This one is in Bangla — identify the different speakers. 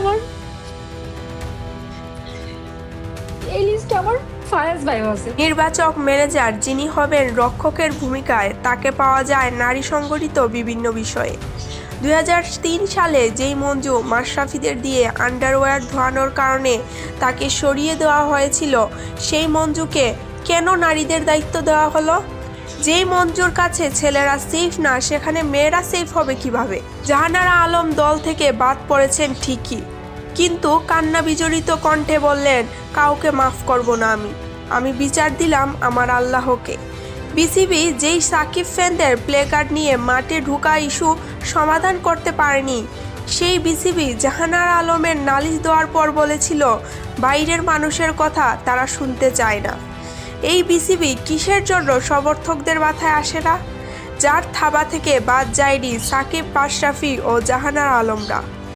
Speaker 1: আমার। আমার
Speaker 2: নির্বাচক ম্যানেজার যিনি হবেন রক্ষকের ভূমিকায়, তাকে পাওয়া যায় নারী সংগঠিত বিভিন্ন বিষয়ে। দুই হাজার তিন সালে যেই মঞ্জু মাশরাফিদের দিয়ে আন্ডারওয়্যার ধোয়ানোর কারণে তাকে সরিয়ে দেওয়া হয়েছিল, সেই মঞ্জুকে কেন নারীদের দায়িত্ব দেওয়া হলো? যেই মঞ্জুর কাছে ছেলেরা সেফ না, সেখানে মেয়েরা সেফ হবে কীভাবে? জাহানারা আলম দল থেকে বাদ পড়েছেন ঠিকই। কিন্তু কান্না বিজড়িত কণ্ঠে বললেন, কাউকে মাফ করব না আমি। আমি বিচার দিলাম আমার আল্লাহকে। বিসিবি যেই সাকিব ফ্যানদের প্লে কার্ড নিয়ে মাঠে ঢুকা ইস্যু সমাধান করতে পারেনি, সেই বিসিবি জাহানার আলমের নালিশ দেওয়ার পর বলেছিল, বাইরের মানুষের কথা তারা শুনতে চায় না। এই বিসিবি কিসের জন্য সমর্থকদের মাথায় আসে না? যার থাবা থেকে বাদ যায়নি সাকিব মাশরাফি ও জাহানার আলমরা।